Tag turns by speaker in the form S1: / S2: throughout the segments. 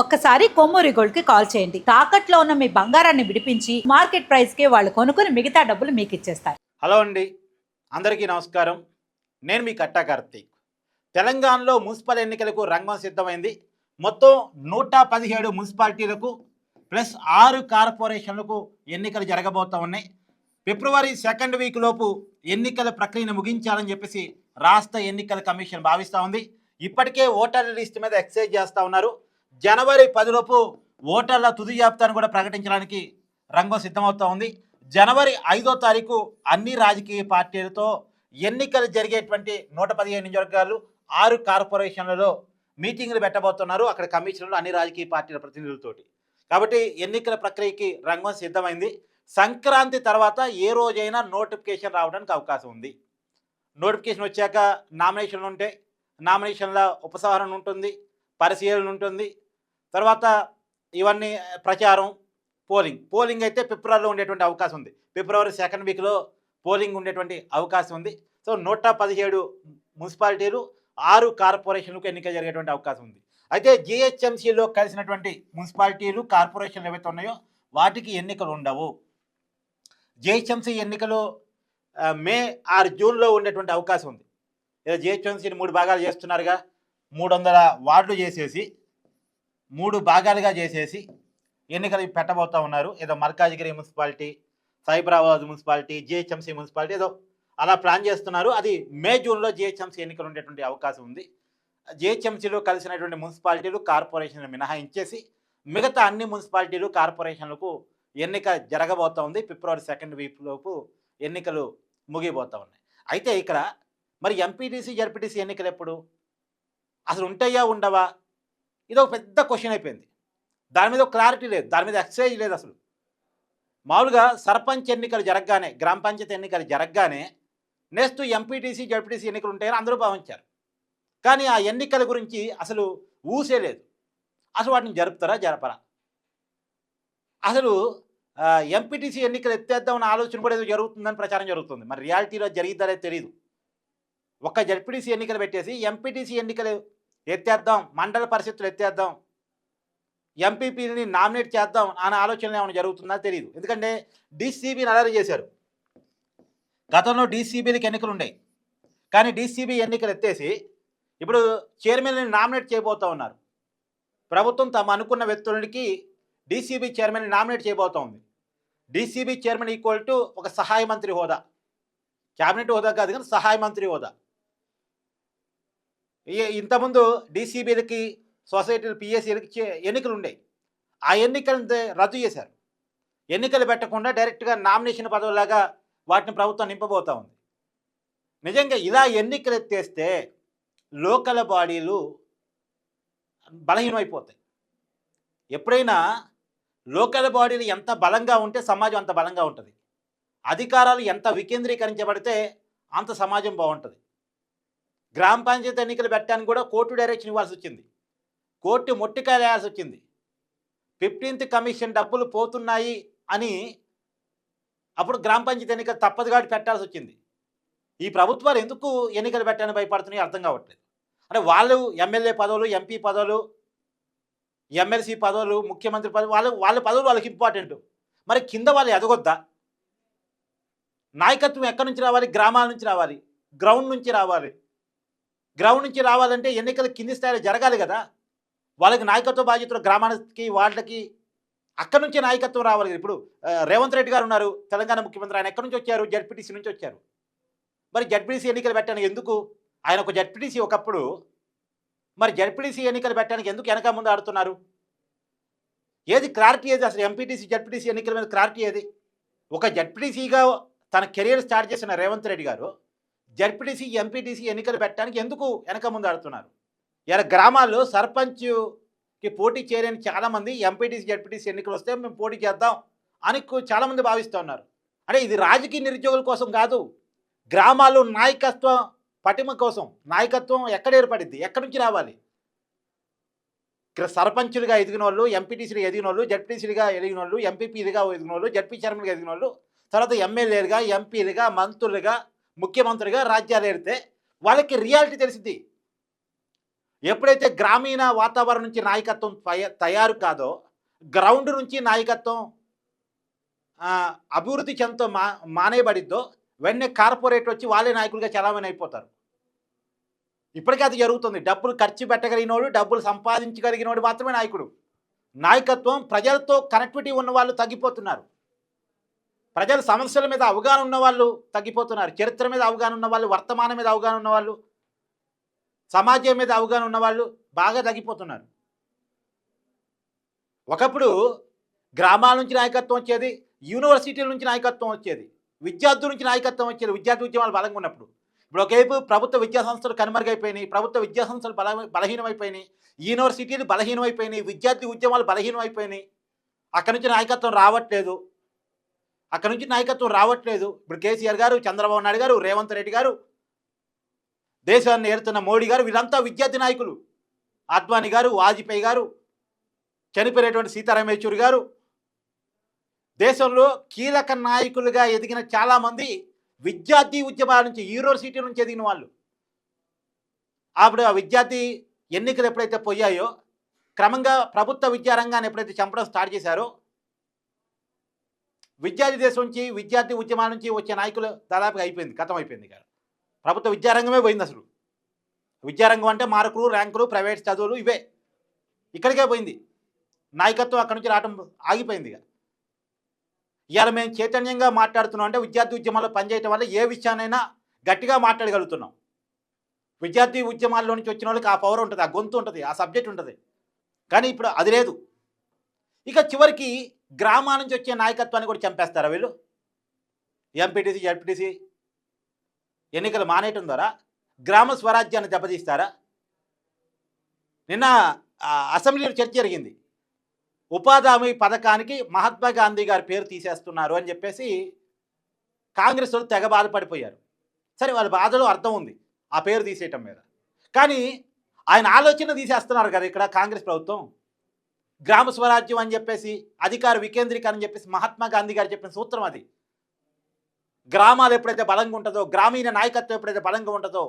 S1: ఒక్కసారి కొమ్మూరి గోల్డ్కి కాల్ చేయండి. తాకట్లో ఉన్న మీ బంగారాన్ని విడిపించి మార్కెట్ ప్రైస్కి వాళ్ళు కొనుక్కుని మిగతా డబ్బులు మీకు ఇచ్చేస్తారు.
S2: హలో అండి. అందరికీ నమస్కారం. నేను మీ కట్టా కార్తీక్. తెలంగాణలో మున్సిపల్ ఎన్నికలకు రంగం సిద్ధమైంది. మొత్తం నూట పదిహేడు మున్సిపాలిటీలకు ప్లస్ ఆరు కార్పొరేషన్లకు ఎన్నికలు జరగబోతూ ఉన్నాయి. ఫిబ్రవరి సెకండ్ వీక్ లోపు ఎన్నికల ప్రక్రియను ముగించాలని చెప్పేసి రాష్ట్ర ఎన్నికల కమిషన్ భావిస్తూ ఉంది. ఇప్పటికే ఓటర్ల లిస్ట్ మీద ఎక్సైజ్ చేస్తూ ఉన్నారు. జనవరి పదిలోపు ఓటర్ల తుది జాబితాను కూడా ప్రకటించడానికి రంగం సిద్ధమవుతూ ఉంది. జనవరి ఐదో తారీఖు అన్ని రాజకీయ పార్టీలతో ఎన్నికలు జరిగేటువంటి నూట పదిహేను నియోజకవర్గాలు ఆరు కార్పొరేషన్లలో మీటింగ్లు పెట్టబోతున్నారు. అక్కడ కమిషనర్లు అన్ని రాజకీయ పార్టీల ప్రతినిధులతోటి. కాబట్టి ఎన్నికల ప్రక్రియకి రంగం సిద్ధమైంది. సంక్రాంతి తర్వాత ఏ రోజైనా నోటిఫికేషన్ రావడానికి అవకాశం ఉంది. నోటిఫికేషన్ వచ్చాక నామినేషన్లు ఉంటాయి నామినేషన్ల ఉపసంహరణ ఉంటుంది పరిశీలన ఉంటుంది. తర్వాత ఇవన్నీ ప్రచారం పోలింగ్. పోలింగ్ అయితే ఫిబ్రవరిలో ఉండేటువంటి అవకాశం ఉంది. ఫిబ్రవరి సెకండ్ వీక్లో పోలింగ్ ఉండేటువంటి అవకాశం ఉంది. సో నూట పదిహేడు మున్సిపాలిటీలు ఆరు కార్పొరేషన్లకు ఎన్నిక జరిగేటువంటి అవకాశం ఉంది. అయితే జిహెచ్ఎంసీలో కలిసినటువంటి మున్సిపాలిటీలు కార్పొరేషన్లు ఏవైతే ఉన్నాయో వాటికి ఎన్నికలు ఉండవు. జిహెచ్ఎంసీ ఎన్నికలు మే ఆరు జూన్లో ఉండేటువంటి అవకాశం ఉంది. ఏదో జిహెచ్ఎంసీని మూడు భాగాలు చేస్తున్నారుగా. మూడు వందల వార్డులు చేసేసి మూడు భాగాలుగా చేసేసి ఎన్నికలు పెట్టబోతా ఉన్నారు. ఏదో Malkajgiri municipality Cyberabad municipality GHMC municipality ఏదో అలా ప్లాన్ చేస్తున్నారు. అది మే జూన్లో జిహెచ్ఎంసీ ఎన్నికలు ఉండేటువంటి అవకాశం ఉంది. జిహెచ్ఎంసీలో కలిసినటువంటి మున్సిపాలిటీలు కార్పొరేషన్లు మినహాయించేసి మిగతా అన్ని మున్సిపాలిటీలు కార్పొరేషన్లకు ఎన్నిక జరగబోతా ఉంది. ఫిబ్రవరి సెకండ్ వీక్ లోపు ఎన్నికలు ముగిపోతూ ఉన్నాయి. అయితే ఇక్కడ మరి ఎంపీటీసీ జడ్పీటీసీ ఎన్నికలు ఎప్పుడు? అసలు ఉంటాయా ఉండవా? ఇది ఒక పెద్ద క్వశ్చన్ అయిపోయింది. దాని మీద క్లారిటీ లేదు. దాని మీద ఎక్సైజ్ లేదు అసలు. మామూలుగా సర్పంచ్ ఎన్నికలు జరగగానే గ్రామ పంచాయతీ ఎన్నికలు జరగగానే నెక్స్ట్ ఎంపీటీసీ జడ్పీటీసీ ఎన్నికలు ఉంటాయని అందరూ భావించారు. కానీ ఆ ఎన్నికల గురించి అసలు ఊసే లేదు. అసలు వాటిని జరుపుతారా జరపరా? అసలు ఎంపీటీసీ ఎన్నికలు ఎత్తేద్దామన్న ఆలోచన కూడా ఏదో జరుగుతుందని ప్రచారం జరుగుతుంది. మరి రియాలిటీలో జరిగిద్దారో తెలియదు ఒక్క జడ్పీటీసీ ఎన్నికలు పెట్టేసి ఎంపీటీసీ ఎన్నికలు ఎత్తేద్దాం మండల పరిషత్తులు ఎత్తేద్దాం ఎంపీపీని నామినేట్ చేద్దాం అనే ఆలోచన ఏమైనా జరుగుతుందా తెలియదు ఎందుకంటే డీసీబీని అలర్ట్ చేశారు. గతంలో డీసీబీలకు ఎన్నికలు ఉన్నాయి కానీ డీసీబీ ఎన్నికలు ఎత్తేసి ఇప్పుడు చైర్మన్ని నామినేట్ చేయబోతా ఉన్నారు. ప్రభుత్వం తమ అనుకున్న వ్యక్తులకి డీసీబీ చైర్మన్ని నామినేట్ చేయబోతూ ఉంది. డీసీబీ చైర్మన్ ఈక్వల్ టు ఒక సహాయ మంత్రి హోదా. క్యాబినెట్ హోదా కాదు కానీ సహాయ మంత్రి హోదా. ఇంతకుముందు డీసీబీలకి సొసైటీలు పిఎస్సీలకి ఎన్నికలు ఉండేవి ఆ ఎన్నికలను రద్దు చేశారు. ఎన్నికలు పెట్టకుండా డైరెక్ట్గా నామినేషన్ పదవులాగా వాటిని ప్రభుత్వం నింపబోతా ఉంది. నిజంగా ఇలా ఎన్నికలు ఎత్తేస్తే లోకల్ బాడీలు బలహీనమైపోతాయి. ఎప్పుడైనా లోకల్ బాడీలు ఎంత బలంగా ఉంటే సమాజం అంత బలంగా ఉంటుంది. అధికారాలు ఎంత వికేంద్రీకరించబడితే అంత సమాజం బాగుంటుంది. గ్రామ పంచాయతీ ఎన్నికలు పెట్టడానికి కూడా కోర్టు డైరెక్షన్ ఇవ్వాల్సి వచ్చింది. కోర్టు మొట్టికాయలు వేయాల్సి వచ్చింది. ఫిఫ్టీన్త్ కమిషన్ డబ్బులు పోతున్నాయి అని అప్పుడు గ్రామ పంచాయతీ ఎన్నికలు తప్పదు కాబట్టి పెట్టాల్సి వచ్చింది. ఈ ప్రభుత్వాలు ఎందుకు ఎన్నికలు పెట్టడానికి భయపడుతున్నాయి అర్థం కావట్లేదు. అంటే వాళ్ళు ఎమ్మెల్యే పదవులు ఎంపీ పదవులు ఎమ్మెల్సీ పదవులు ముఖ్యమంత్రి పదవులు వాళ్ళు వాళ్ళ పదవులు వాళ్ళకి ఇంపార్టెంట్ మరి కింద వాళ్ళు ఎదగొద్దా? నాయకత్వం ఎక్కడి నుంచి రావాలి? గ్రామాల నుంచి రావాలి? గ్రౌండ్ నుంచి రావాలి? గ్రౌండ్ నుంచి రావాలంటే ఎన్నికలు కింది స్థాయిలో జరగాలి కదా. వాళ్ళకి నాయకత్వ బాధ్యతలు గ్రామానికి వాళ్ళకి అక్కడి నుంచి నాయకత్వం రావాలి ఇప్పుడు రేవంత్ రెడ్డి గారు ఉన్నారు తెలంగాణ ముఖ్యమంత్రి. ఆయన ఎక్కడి నుంచి వచ్చారు? జడ్పీటీసీ నుంచి వచ్చారు. మరి జడ్పీటీసీ ఎన్నికలు పెట్టడానికి ఎందుకు? ఆయన ఒక జడ్పీటీసీ ఒకప్పుడు మరి జడ్పీటీసీ ఎన్నికలు పెట్టడానికి ఎందుకు వెనక ముందు ఆడుతున్నారు? ఏది క్లారిటీ ఏది? అసలు ఎంపీటీసీ జడ్పీటీసీ ఎన్నికల మీద క్లారిటీ ఏది? ఒక జడ్పీటీసీగా తన కెరీర్ స్టార్ట్ చేసిన రేవంత్ రెడ్డి గారు జడ్పీటీసీ ఎంపీటీసీ ఎన్నికలు పెట్టడానికి ఎందుకు వెనక ముందాడుతున్నారు ఇలా గ్రామాల్లో సర్పంచ్కి పోటీ చేయలేని చాలామంది ఎంపీటీసీ జడ్పీటీసీ ఎన్నికలు వస్తే మేము పోటీ చేద్దాం అని చాలామంది భావిస్తూ ఉన్నారు. అంటే ఇది రాజకీయ నిరుద్యోగుల కోసం కాదు గ్రామాల్లో నాయకత్వం పటిమ కోసం నాయకత్వం ఎక్కడ ఏర్పడింది ఎక్కడి నుంచి రావాలి? ఇక్కడ సర్పంచులుగా ఎదిగిన వాళ్ళు ఎంపీటీసీలుగా ఎదిగిన వాళ్ళు జడ్పీటీసీలుగా ఎదిగిన వాళ్ళు ఎంపీపీలుగా ఎదిగిన వాళ్ళు జడ్పీ చైర్మన్గా ఎదిగిన వాళ్ళు తర్వాత ఎమ్మెల్యేలుగా ఎంపీలుగా మంత్రులుగా ముఖ్యమంత్రిగా రాజ్యాలు ఏడితే వాళ్ళకి రియాలిటీ తెలిసింది. ఎప్పుడైతే గ్రామీణ వాతావరణం నుంచి నాయకత్వం తయ- తయారు కాదో గ్రౌండ్ నుంచి నాయకత్వం అభివృద్ధి చెందుతో మా మానేయబడిద్దో వెంటనే కార్పొరేట్ వచ్చి వాళ్ళే నాయకులుగా చలామణి అయిపోతారు. ఇప్పటికీ అది జరుగుతుంది. డబ్బులు ఖర్చు పెట్టగలిగినోడు డబ్బులు సంపాదించగలిగినోడు మాత్రమే నాయకుడు. నాయకత్వం ప్రజలతో కనెక్టివిటీ ఉన్న వాళ్ళు తగ్గిపోతున్నారు. ప్రజల సమస్యల మీద అవగాహన ఉన్న వాళ్ళు తగ్గిపోతున్నారు. చరిత్ర మీద అవగాహన ఉన్న వాళ్ళు వర్తమానం మీద అవగాహన ఉన్న వాళ్ళు సమాజం మీద అవగాహన ఉన్న వాళ్ళు బాగా తగ్గిపోతున్నారు. ఒకప్పుడు గ్రామాల నుంచి నాయకత్వం వచ్చేది యూనివర్సిటీల నుంచి నాయకత్వం వచ్చేది విద్యార్థుల నుంచి నాయకత్వం వచ్చేది విద్యార్థి ఉద్యమాలు బలంగా ఉన్నప్పుడు. ఇప్పుడు ఒకవైపు ప్రభుత్వ విద్యా సంస్థలు కనుమరుగైపోయినాయి ప్రభుత్వ విద్యా సంస్థలు బల బలహీనమైపోయినాయి యూనివర్సిటీలు బలహీనమైపోయినాయి విద్యార్థి ఉద్యమాలు బలహీనమైపోయినాయి. అక్కడి నుంచి నాయకత్వం రావట్లేదు. అక్కడ నుంచి నాయకత్వం రావట్లేదు. ఇప్పుడు కేసీఆర్ గారు చంద్రబాబు నాయుడు గారు రేవంత్ రెడ్డి గారు దేశాన్ని ఏరుతున్న మోడీ గారు వీళ్ళంతా విద్యార్థి నాయకులు. అద్వానీ గారు వాజ్పేయి గారు చనిపోయినటువంటి సీతారాం యేచూరి గారు. దేశంలో కీలక నాయకులుగా ఎదిగిన చాలామంది విద్యార్థి ఉద్యమాల నుంచి యూనివర్సిటీ నుంచి ఎదిగిన వాళ్ళు. అప్పుడు ఆ విద్యార్థి ఎన్నికలు ఎప్పుడైతే పోయాయో క్రమంగా ప్రభుత్వ విద్యారంగాన్ని ఎప్పుడైతే చంపడం స్టార్ట్ చేశారో విద్యార్థి దేశం నుంచి విద్యార్థి ఉద్యమాల నుంచి వచ్చే నాయకులు దాదాపుగా అయిపోయింది కథం అయిపోయింది ఇక్కడ ప్రభుత్వ విద్యారంగమే పోయింది అసలు. విద్యారంగం అంటే మార్కులు ర్యాంకులు ప్రైవేట్ చదువులు ఇవే. ఇక్కడికే పోయింది. నాయకత్వం అక్కడి నుంచి రావటం ఆగిపోయింది ఇక. ఇవాళ మేము చైతన్యంగా మాట్లాడుతున్నాం అంటే విద్యార్థి ఉద్యమాల్లో పనిచేయటం వల్ల ఏ విషయాన్నైనా గట్టిగా మాట్లాడగలుగుతున్నాం. విద్యార్థి ఉద్యమాల్లో నుంచి వచ్చిన వాళ్ళకి ఆ పవర్ ఉంటుంది ఆ గొంతు ఉంటుంది ఆ సబ్జెక్ట్ ఉంటుంది. కానీ ఇప్పుడు అది లేదు. ఇక చివరికి గ్రామాల నుంచి వచ్చే నాయకత్వాన్ని కూడా చంపేస్తారా వీళ్ళు? ఎంపీటీసీ జడ్పీటీసీ ఎన్నికలు మానేయటం ద్వారా గ్రామ స్వరాజ్యాన్ని దెబ్బతీస్తారా? నిన్న అసెంబ్లీలో చర్చ జరిగింది. ఉపాధి హామీ పథకానికి మహాత్మా గాంధీ గారి పేరు తీసేస్తున్నారు అని చెప్పేసి కాంగ్రెస్ వాళ్ళు తెగ బాధపడిపోయారు. సరే వాళ్ళ బాధలో అర్థం ఉంది ఆ పేరు తీసేయటం మీద. కానీ ఆయన ఆలోచన తీసేస్తున్నారు కదా ఇక్కడ కాంగ్రెస్ ప్రభుత్వం. గ్రామ స్వరాజ్యం అని చెప్పేసి అధికార వికేంద్రీకరణ అని చెప్పేసి మహాత్మా గాంధీ గారు చెప్పిన సూత్రం అది. గ్రామాలు ఎప్పుడైతే బలంగా ఉంటుందో గ్రామీణ నాయకత్వం ఎప్పుడైతే బలంగా ఉంటుందో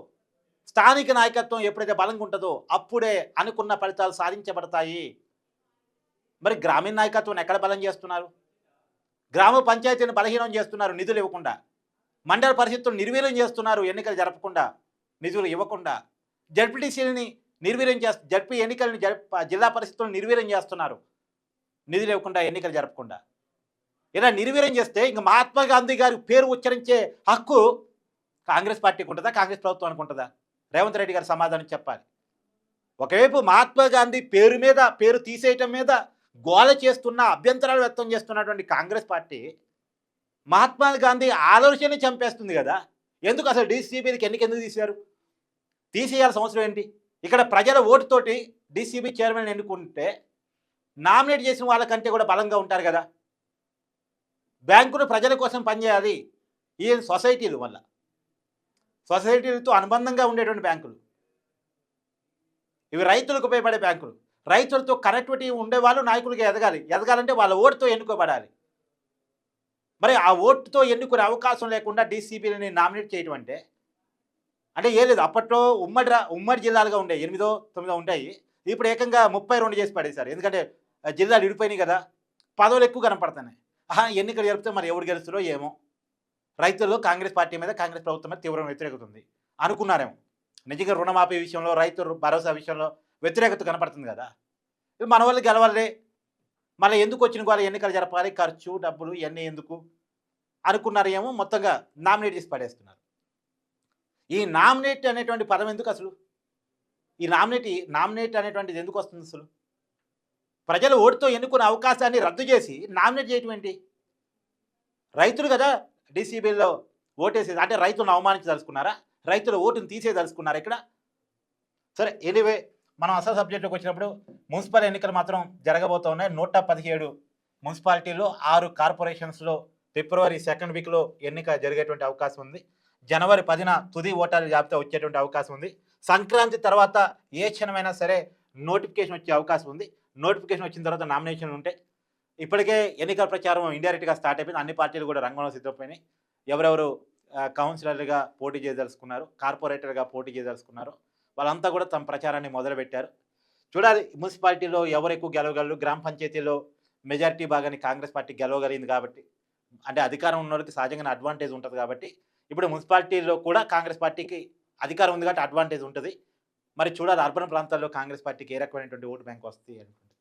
S2: స్థానిక నాయకత్వం ఎప్పుడైతే బలంగా ఉంటుందో అప్పుడే అనుకున్న ఫలితాలు సాధించబడతాయి. మరి గ్రామీణ నాయకత్వం ఎక్కడ బలం చేస్తున్నారు? గ్రామ పంచాయతీని బలహీనం చేస్తున్నారు నిధులు ఇవ్వకుండా. మండల పరిషత్తులు నిర్వీర్యం చేస్తున్నారు ఎన్నికలు జరపకుండా నిధులు ఇవ్వకుండా. జడ్పీటీసీలని నిర్వీర్యం చేస్తు జడ్పీ ఎన్నికలను జరప జిల్లా పరిస్థితులను నిర్వీర్యం చేస్తున్నారు. నిధులు ఇవ్వకుండా ఎన్నికలు జరపకుండా. ఇలా నిర్వీర్యం చేస్తే ఇంక మహాత్మా గాంధీ గారి పేరు ఉచ్చరించే హక్కు కాంగ్రెస్ పార్టీకి ఉంటుందా కాంగ్రెస్ ప్రభుత్వానికి ఉంటుందా? రేవంత్ రెడ్డి గారు సమాధానం చెప్పాలి. ఒకవైపు మహాత్మా గాంధీ పేరు మీద పేరు తీసేయటం మీద గోల చేస్తున్న అభ్యంతరాలు వ్యక్తం చేస్తున్నటువంటి కాంగ్రెస్ పార్టీ మహాత్మా గాంధీ ఆలోచన చంపేస్తుంది కదా. ఎందుకు అసలు డీసీపీకి ఎన్నిక ఎందుకు తీశారు? తీసేయాల్సిన అవసరం ఏంటి? ఇక్కడ ప్రజల ఓటుతోటి డీసీబీ చైర్మన్ ఎన్నుకుంటే నామినేట్ చేసిన వాళ్ళకంటే కూడా బలంగా ఉంటారు కదా. బ్యాంకులు ప్రజల కోసం పనిచేయాలి. ఈ సొసైటీలు వల్ల. సొసైటీలతో అనుబంధంగా ఉండేటువంటి బ్యాంకులు. ఇవి రైతులకు ఉపయోగపడే బ్యాంకులు. రైతులతో కనెక్టివిటీ ఉండేవాళ్ళు నాయకులుగా ఎదగాలి. ఎదగాలంటే వాళ్ళ ఓటుతో ఎన్నుకోబడాలి. మరి ఆ ఓటుతో ఎన్నుకునే అవకాశం లేకుండా డీసీబీలని నామినేట్ చేయడం అంటే అంటే ఏ లేదు అప్పట్లో ఉమ్మడి రా- ఉమ్మడి జిల్లాలుగా ఉండే ఎనిమిదో తొమ్మిదో ఉంటాయి. ఇప్పుడు ఏకంగా ముప్పై రెండు చేసి పడేశారు. ఎందుకంటే జిల్లాలు విడిపోయినాయి కదా పదవులు ఎక్కువ కనపడుతున్నాయి. ఆహా ఎన్నికలు జరిపితే మరి ఎవరు గెలుస్తారో ఏమో. రైతులు కాంగ్రెస్ పార్టీ మీద కాంగ్రెస్ ప్రభుత్వం మీద తీవ్ర వ్యతిరేకత ఉంది అనుకున్నారేమో. నిజంగా రుణమాఫీ విషయంలో రైతు భరోసా విషయంలో వ్యతిరేకత కనపడుతుంది కదా. మన వాళ్ళు గెలవాలి. మళ్ళీ ఎందుకు వచ్చిన వాళ్ళు ఎన్నికలు జరపాలి? ఖర్చు డబ్బులు ఇవన్నీ ఎందుకు? అనుకున్నారేమో మొత్తంగా నామినేట్ చేసి పడేస్తున్నారు. ఈ నామినేట్ అనేటువంటి పదం ఎందుకు అసలు? ఈ నామినేట్ నామినేట్ అనేటువంటిది ఎందుకు వస్తుంది అసలు? ప్రజలు ఓటుతో ఎన్నుకునే అవకాశాన్ని రద్దు చేసి నామినేట్ చేయటం ఏంటి? రైతులు కదా డీసీబీలో ఓటేసేది అంటే రైతులను అవమానించదలుచుకున్నారా? రైతుల ఓటును తీసేదలుచుకున్నారా ఇక్కడ? సరే ఎనివే మనం అసలు సబ్జెక్టులోకి వచ్చినప్పుడు మున్సిపల్ ఎన్నికలు మాత్రం జరగబోతూ ఉన్నాయి. నూట పదిహేడు మున్సిపాలిటీలో ఆరు కార్పొరేషన్స్లో ఫిబ్రవరి సెకండ్ వీక్లో ఎన్నిక జరిగేటువంటి అవకాశం ఉంది. జనవరి పదిన తుది ఓటర్ల జాబితా వచ్చేటువంటి అవకాశం ఉంది. సంక్రాంతి తర్వాత ఏ క్షణమైనా సరే నోటిఫికేషన్ వచ్చే అవకాశం ఉంది. నోటిఫికేషన్ వచ్చిన తర్వాత నామినేషన్ ఉంటాయి ఇప్పటికే ఎన్నికల ప్రచారం ఇండైరెక్ట్గా స్టార్ట్ అయిపోయింది. అన్ని పార్టీలు కూడా రంగంలో సిద్ధమైనాయి ఎవరెవరు కౌన్సిలర్గా పోటీ చేయదలుచుకున్నారు కార్పొరేటర్గా పోటీ చేయదలుచుకున్నారు వాళ్ళంతా కూడా తమ ప్రచారాన్ని మొదలుపెట్టారు. చూడాలి మున్సిపాలిటీలో ఎవరు ఎక్కువ గెలవగలరు? గ్రామ పంచాయతీలో మెజారిటీ భాగాన్ని కాంగ్రెస్ పార్టీ గెలవగలిగింది కాబట్టి అంటే అధికారం ఉన్న వాళ్ళకి సహజంగానే అడ్వాంటేజ్ ఉంటుంది కాబట్టి ఇప్పుడు మున్సిపాలిటీలో కూడా కాంగ్రెస్ పార్టీకి అధికారం ఉంది కాబట్టి అడ్వాంటేజ్ ఉంటుంది. మరి చూడాలి అర్బన్ ప్రాంతాల్లో కాంగ్రెస్ పార్టీకి ఏ రకమైనటువంటి ఓటు బ్యాంక్ వస్తుంది అనుకుంటుంది